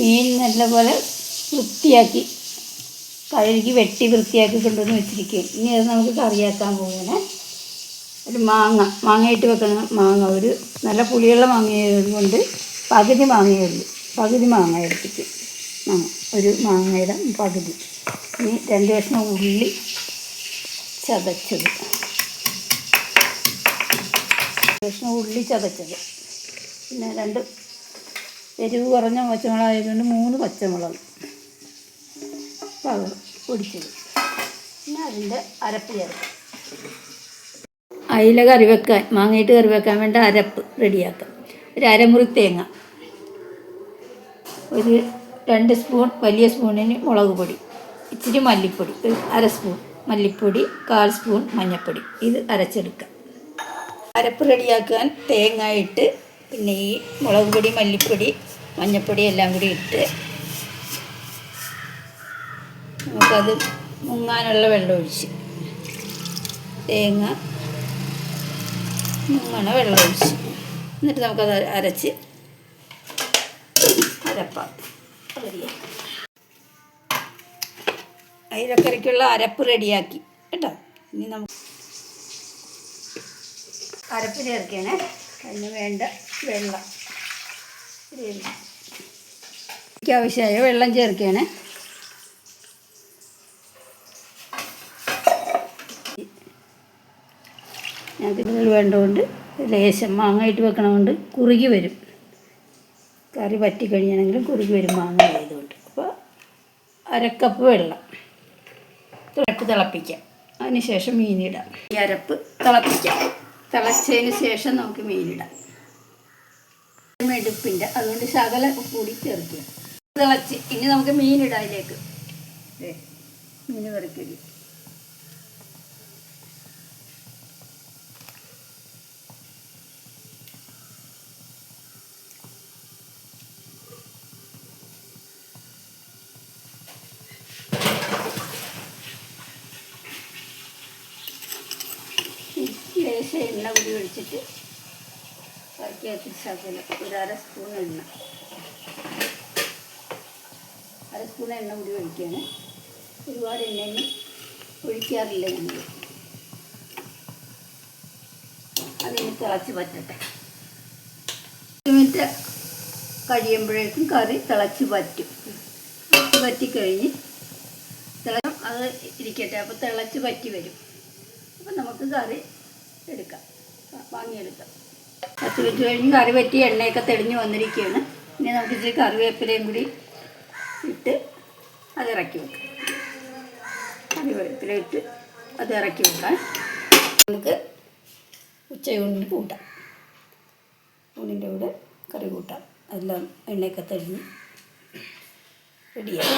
മീൻ നല്ലപോലെ വൃത്തിയാക്കി കഴുകി വെട്ടി വൃത്തിയാക്കി കൊണ്ടുവന്ന് വെച്ചിരിക്കും ഇനി അത് നമുക്ക് കറിയാക്കാൻ പോവുകയാണ്. ഒരു മാങ്ങ മാങ്ങയിട്ട് വെക്കണം മാങ്ങ ഒരു നല്ല പുളിയുള്ള മാങ്ങ കൊണ്ട് പകുതി മാങ്ങയേ ഉള്ളൂ പകുതി മാങ്ങ എടുത്തിട്ട് മാങ്ങ ഒരു മാങ്ങയുടെ പകുതി. ഇനി രണ്ട് കഷ്ണം ഉള്ളി ചതച്ചത്. കഷ്ണം ഉള്ളി ചതച്ചത്. പിന്നെ രണ്ട് എരിവ് കുറഞ്ഞ പച്ചമുളകായതുകൊണ്ട് മൂന്ന് പച്ചമുളക്. പകർ പൊടിച്ചത്. പിന്നെ അതിന്റെ അരപ്പ് ചേർക്കാം. അയില കറി വെക്കാൻ മാങ്ങയിട്ട് കറി വെക്കാൻ വേണ്ട അരപ്പ് റെഡിയാക്കാം. ഒരു അരമുറി തേങ്ങ. ഒരു രണ്ട് സ്പൂൺ വലിയ സ്പൂണിന് മുളക് പൊടി. ഇച്ചിരി മല്ലിപ്പൊടി ഒരു അര സ്പൂൺ മല്ലിപ്പൊടി കാൽ സ്പൂൺ മഞ്ഞൾപ്പൊടി ഇത് അരച്ചെടുക്കാം. അരപ്പ് റെഡിയാക്കാൻ തേങ്ങ ഇട്ട് പിന്നെ ഈ മുളക് പൊടി മല്ലിപ്പൊടി മഞ്ഞൾപ്പൊടി എല്ലാം കൂടി ഇട്ട് നമുക്കത് മുങ്ങാനുള്ള വെള്ളം ഒഴിച്ച് തേങ്ങ മുങ്ങണ വെള്ളം ഒഴിച്ച് എന്നിട്ട് നമുക്കത് അരച്ച് അരപ്പാം. അയിലക്കറിക്കുള്ള അരപ്പ് റെഡിയാക്കി. കേട്ടോ? ഇനി നമുക്ക് അരപ്പ് ചേർക്കണേ. അതിന് വേണ്ട വെള്ളം. എനിക്ക് ആവശ്യമായ വെള്ളം ചേർക്കുകയാണ്. ഞങ്ങൾക്ക് വേണ്ടതുകൊണ്ട് ലേശം മാങ്ങയിട്ട് വെക്കണതുകൊണ്ട് കുറുകി വരും. കറി പറ്റി കഴിയണമെങ്കിലും കുറുകി വരും മാങ്ങ ആയതുകൊണ്ട്. അപ്പോൾ അരക്കപ്പ് വെള്ളം. തിളപ്പ് തിളപ്പിക്കാം. അതിന് ശേഷം മീനിടാം ഈ അരപ്പ് തിളപ്പിക്കാം. തിളച്ചതിന് ശേഷം നമുക്ക് മീനിടാം. മെടുപ്പിന്റെ അതുകൊണ്ട് ശകല കൂടി ചേർക്കുക. തിളച്ച് ഇനി നമുക്ക് മീനിടാം അതിലേക്ക്. മീൻ കറിക്കരി ലേശം എണ്ണ കൂടി ഒഴിച്ചിട്ട് ബാക്കി ശകലം ഒരു അര സ്പൂൺ എണ്ണ. അര സ്പൂൺ എണ്ണ കൂടി ഒഴിക്കുകയാണ്. ഒരുപാട് എണ്ണയൊന്നും ഒഴിക്കാറില്ല ഞങ്ങൾ. അതിന് തിളച്ച് പറ്റട്ടെ മിനിറ്റ് കഴിയുമ്പോഴേക്കും കറി തിളച്ച് പറ്റും തിളച്ച് പറ്റിക്കഴിഞ്ഞ് തിള അത് ഇരിക്കട്ടെ. അപ്പോൾ തിളച്ച് പറ്റി വരും. അപ്പം നമുക്ക് കറി എടുക്കാം. വാങ്ങിയെടുക്കാം. പത്ത് മിനിറ്റ് കഴിഞ്ഞ്. കറി പറ്റി എണ്ണയൊക്കെ തെളിഞ്ഞ് വന്നിരിക്കുകയാണ്. ഇനി നമുക്ക് ഇച്ചിരി കറിവേപ്പിലയും കൂടി ഇട്ട് അത് ഇറക്കി വെക്കാം. കറിവേപ്പില ഇട്ട് അത് ഇറക്കി വെക്കാം. നമുക്ക് ഉച്ചയൂണിന് കൂട്ടാം. ഊണിന്റെ കൂടെ കറി കൂട്ടാം. എല്ലാം എണ്ണയൊക്കെ തെളിഞ്ഞ് റെഡിയായി